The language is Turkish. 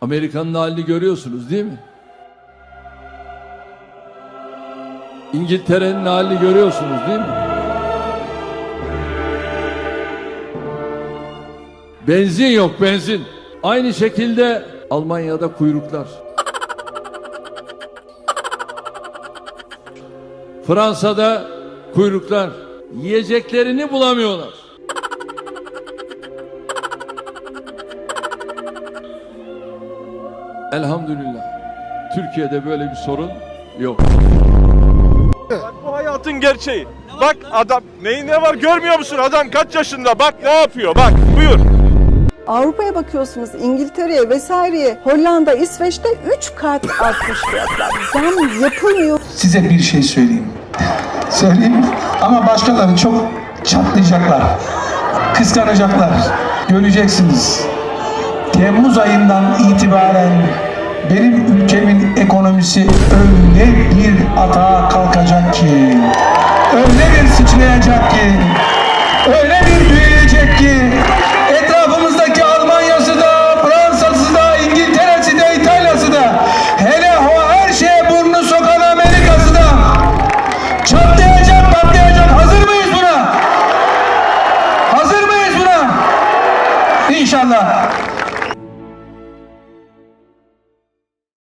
Amerika'nın halini görüyorsunuz değil mi? İngiltere'nin halini görüyorsunuz değil mi? Benzin yok benzin. Aynı şekilde Almanya'da kuyruklar. Fransa'da kuyruklar. Yiyeceklerini bulamıyorlar. Elhamdülillah. Türkiye'de böyle bir sorun yok. Bak bu hayatın gerçeği. Bak adam neyi ne var görmüyor musun? Adam kaç yaşında? Bak ne yapıyor? Bak buyur. Avrupa'ya bakıyorsunuz İngiltere'ye vesaireye Hollanda, İsveç'te 3 kat artmış fiyatlar. Zam yapılmıyor. size bir şey söyleyeyim. Söyleyeyim mi? ama başkaları çok çatlayacaklar. Kıskanacaklar. Göreceksiniz. Temmuz ayından itibaren benim ülkemin ekonomisi öyle bir atağa kalkacak ki, öyle bir sıçrayacak ki, öyle bir büyüyecek ki, etrafımızdaki Almanya'sı da, Fransa'sı da, İngiltere'si de, İtalya'sı da, hele o her şeye burnunu sokan Amerika'sı da çatlayacak, patlayacak. Hazır mıyız buna? Hazır mıyız buna? İnşallah.